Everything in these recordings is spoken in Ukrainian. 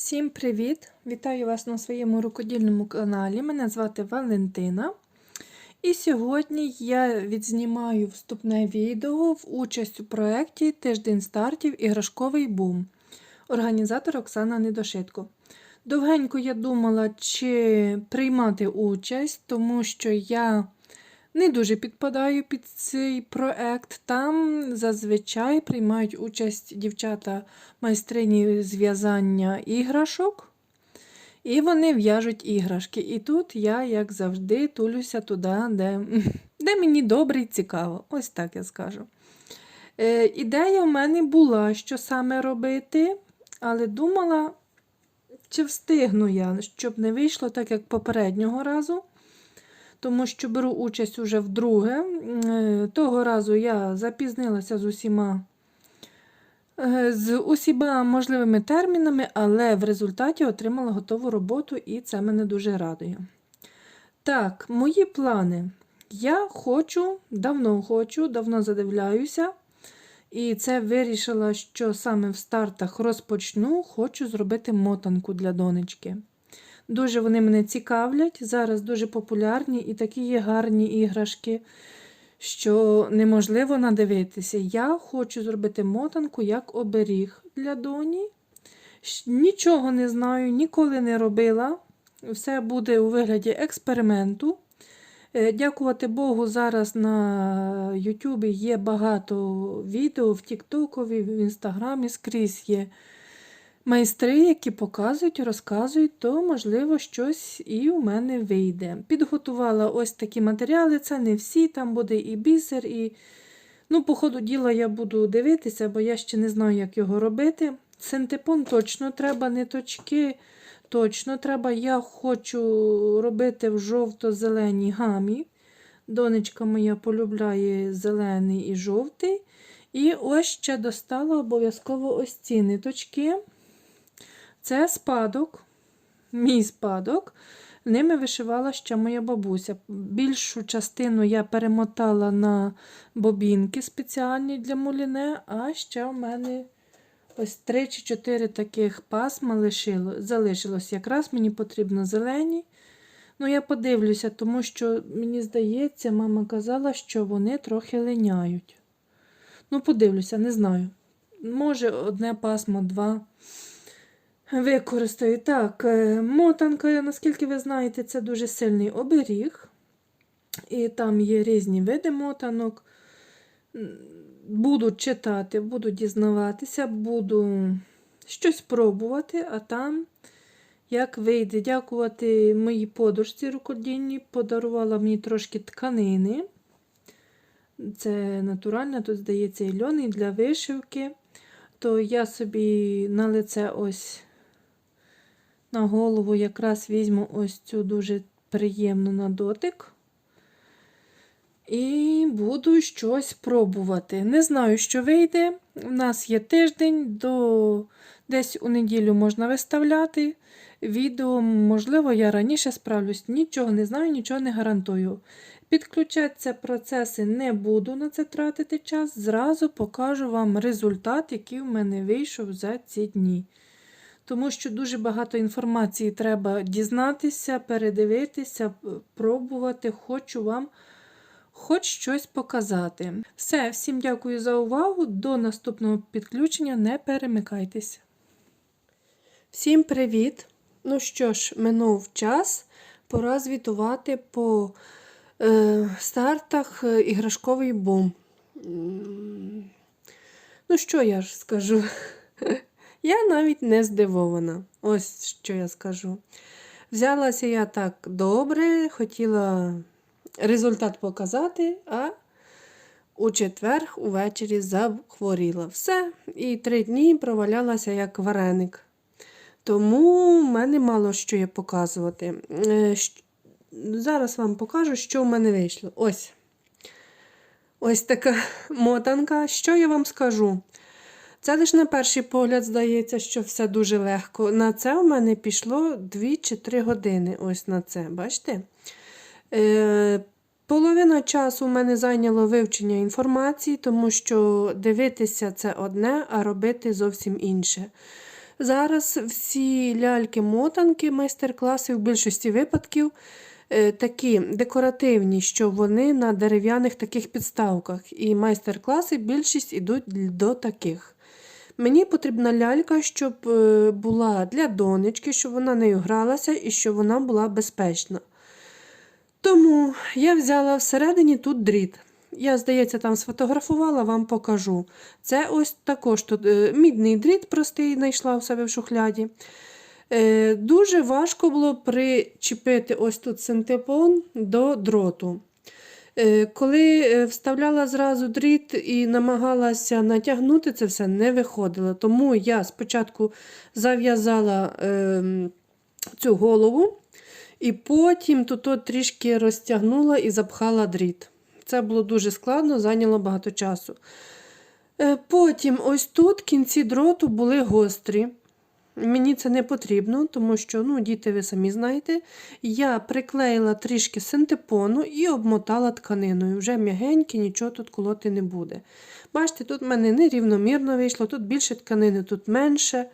Всім привіт! Вітаю вас на своєму рукодільному каналі. Мене звати Валентина. І сьогодні я відзнімаю вступне відео в участь у проєкті Тиждень стартів Іграшковий бум. Організатор Оксана Недошитко. Довгенько я думала, чи приймати участь, тому що я не дуже підпадаю під цей проект. Там зазвичай приймають участь дівчата майстрині зв'язання іграшок, і вони в'яжуть іграшки. І тут я, як завжди, тулюся туди, де, де мені добре і цікаво. Ось так я скажу. Е, ідея в мене була, що саме робити, але думала, чи встигну я, щоб не вийшло так, як попереднього разу тому що беру участь уже вдруге. Е, Того разу я запізнилася з усіма е, з усіма можливими термінами, але в результаті отримала готову роботу, і це мене дуже радує. Так, мої плани. Я хочу, давно хочу, давно задивляюся. І це вирішила, що саме в стартах розпочну, хочу зробити мотанку для донечки. Дуже вони мене цікавлять. Зараз дуже популярні і такі є гарні іграшки, що неможливо надивитися. Я хочу зробити мотанку як оберіг для доні. Нічого не знаю, ніколи не робила. Все буде у вигляді експерименту. Е, дякувати Богу, зараз на Ютубі є багато відео в Тіктокові, в Інстаграмі скрізь є майстри, які показують, розказують, то, можливо, щось і у мене вийде. Підготувала ось такі матеріали, це не всі, там буде і бісер, і, ну, по ходу діла я буду дивитися, бо я ще не знаю, як його робити. Синтепон точно треба, ниточки точно треба. Я хочу робити в жовто-зеленій гамі. Донечка моя полюбляє зелений і жовтий. І ось ще достала обов'язково ось ці ниточки. Це спадок, мій спадок. Ними вишивала ще моя бабуся. Більшу частину я перемотала на бобінки спеціальні для муліне, а ще в мене ось 3 чи 4 таких пасма лишило, залишилось. Якраз мені потрібно зелені. Ну, я подивлюся, тому що, мені здається, мама казала, що вони трохи линяють. Ну, подивлюся, не знаю. Може, одне пасмо, два використаю. Так, е, мотанка, наскільки ви знаєте, це дуже сильний оберіг. І там є різні види мотанок. Буду читати, буду дізнаватися, буду щось пробувати, а там, як вийде, дякувати моїй подружці рукодільній, подарувала мені трошки тканини. Це натуральна, тут, здається, і льон, для вишивки. То я собі на лице ось на голову якраз візьму ось цю дуже приємну на дотик. І буду щось пробувати. Не знаю, що вийде. У нас є тиждень, до десь у неділю можна виставляти відео. Можливо, я раніше справлюсь, нічого не знаю, нічого не гарантую. Підключатися процеси не буду на це тратити час. Зразу покажу вам результат, який в мене вийшов за ці дні тому що дуже багато інформації треба дізнатися, передивитися, пробувати. Хочу вам хоч щось показати. Все, всім дякую за увагу. До наступного підключення не перемикайтеся. Всім привіт! Ну що ж, минув час. Пора звітувати по е, стартах е, іграшковий бум. Ну, що я ж скажу? Я навіть не здивована. Ось що я скажу. Взялася я так добре, хотіла результат показати, а у четвер увечері захворіла. Все. І три дні провалялася як вареник. Тому в мене мало що є показувати. Е, зараз вам покажу, що в мене вийшло. Ось. Ось така мотанка. Що я вам скажу? Це лише на перший погляд здається, що все дуже легко. На це у мене пішло 2 чи 3 години. Ось на це, бачите? Е, Половина часу у мене зайняло вивчення інформації, тому що дивитися це одне, а робити зовсім інше. Зараз всі ляльки-мотанки, майстер-класи в більшості випадків е, такі декоративні, що вони на дерев'яних таких підставках. І майстер-класи більшість йдуть до таких. Мені потрібна лялька, щоб е, була для донечки, щоб вона нею гралася і щоб вона була безпечна. Тому я взяла всередині тут дріт. Я, здається, там сфотографувала, вам покажу. Це ось також тут е, мідний дріт простий знайшла в себе в шухляді. Е, Дуже важко було причепити ось тут синтепон до дроту. Е, Коли е, вставляла зразу дріт і намагалася натягнути, це все не виходило. Тому я спочатку зав'язала е, цю голову, і потім тут трішки розтягнула і запхала дріт. Це було дуже складно, зайняло багато часу. Е, Потім ось тут кінці дроту були гострі. Мені це не потрібно, тому що, ну, діти, ви самі знаєте, я приклеїла трішки синтепону і обмотала тканиною. Вже м'ягеньке, нічого тут колоти не буде. Бачите, тут в мене нерівномірно вийшло, тут більше тканини, тут менше.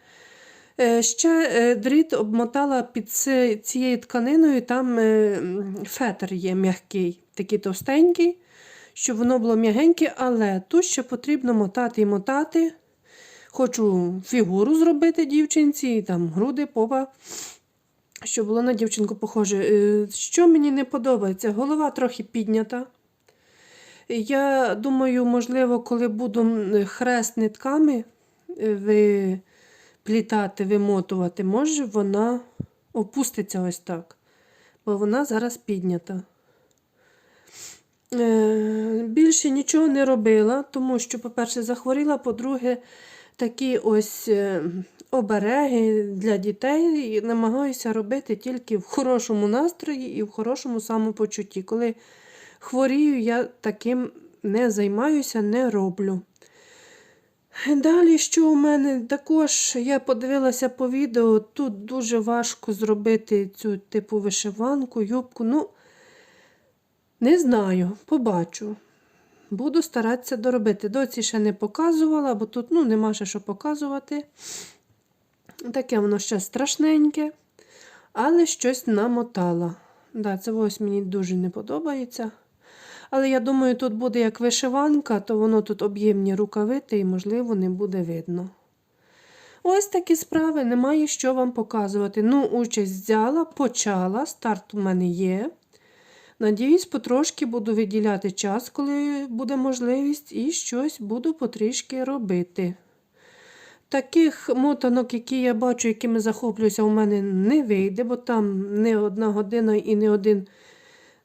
Е, Ще е, дріт обмотала під цією тканиною, там е, фетр є м'який, такий товстенький, щоб воно було м'ягеньке, але тут ще потрібно мотати і мотати. Хочу фігуру зробити дівчинці, там груди, попа, щоб було на дівчинку похоже. Е, Що мені не подобається? Голова трохи піднята. Я думаю, можливо, коли буду хрест нитками е, виплітати, вимотувати, може вона опуститься ось так, бо вона зараз піднята. Е, Більше нічого не робила, тому що, по-перше, захворіла, по-друге, такі ось е, обереги для дітей і намагаюся робити тільки в хорошому настрої і в хорошому самопочутті. Коли хворію, я таким не займаюся, не роблю. Далі, що у мене також я подивилася по відео, тут дуже важко зробити цю типу вишиванку, юбку. Ну, не знаю, побачу. Буду старатися доробити. Доці ще не показувала, бо тут ну, нема ще що показувати. Таке воно ще страшненьке, але щось намотала. Да, це ось мені дуже не подобається. Але я думаю, тут буде як вишиванка, то воно тут об'ємні рукавити і, можливо, не буде видно. Ось такі справи, немає що вам показувати. Ну, участь взяла, почала, старт у мене є. Надіюсь, потрошки буду виділяти час, коли буде можливість, і щось буду потрішки робити. Таких мотанок, які я бачу, якими захоплююся, у мене не вийде, бо там не одна година і не один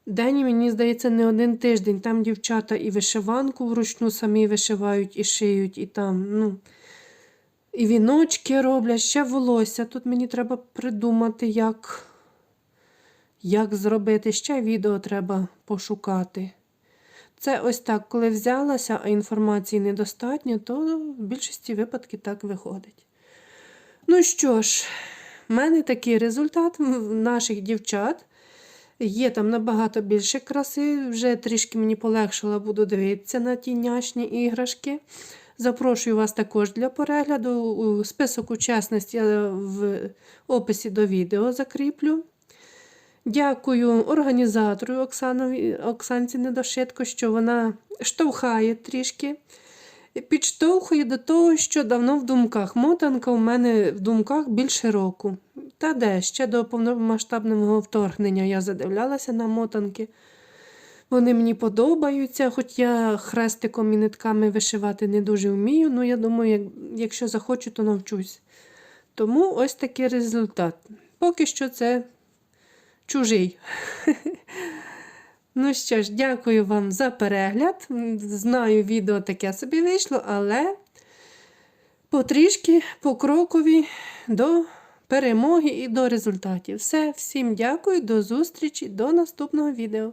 день, мені здається, не один тиждень. Там дівчата і вишиванку вручну самі вишивають і шиють, і там, ну, і віночки роблять, ще волосся. Тут мені треба придумати, як як зробити. Ще відео треба пошукати. Це ось так, коли взялася, а інформації недостатньо, то в більшості випадків так виходить. Ну що ж, в мене такий результат в наших дівчат. Є там набагато більше краси, вже трішки мені полегшило, буду дивитися на ті няшні іграшки. Запрошую вас також для перегляду. Список учасниць я в описі до відео закріплю. Дякую організатору Оксанові, Оксанці Недошитко, що вона штовхає трішки, підштовхує до того, що давно в думках. Мотанка у мене в думках більше року. Та де ще до повномасштабного вторгнення я задивлялася на мотанки. Вони мені подобаються, хоч я хрестиком і нитками вишивати не дуже вмію, ну я думаю, як, якщо захочу, то навчусь. Тому ось такий результат. Поки що це чужий. Ну що ж, дякую вам за перегляд. Знаю, відео таке собі вийшло, але потрішки по крокові до перемоги і до результатів. Все, всім дякую, до зустрічі, до наступного відео.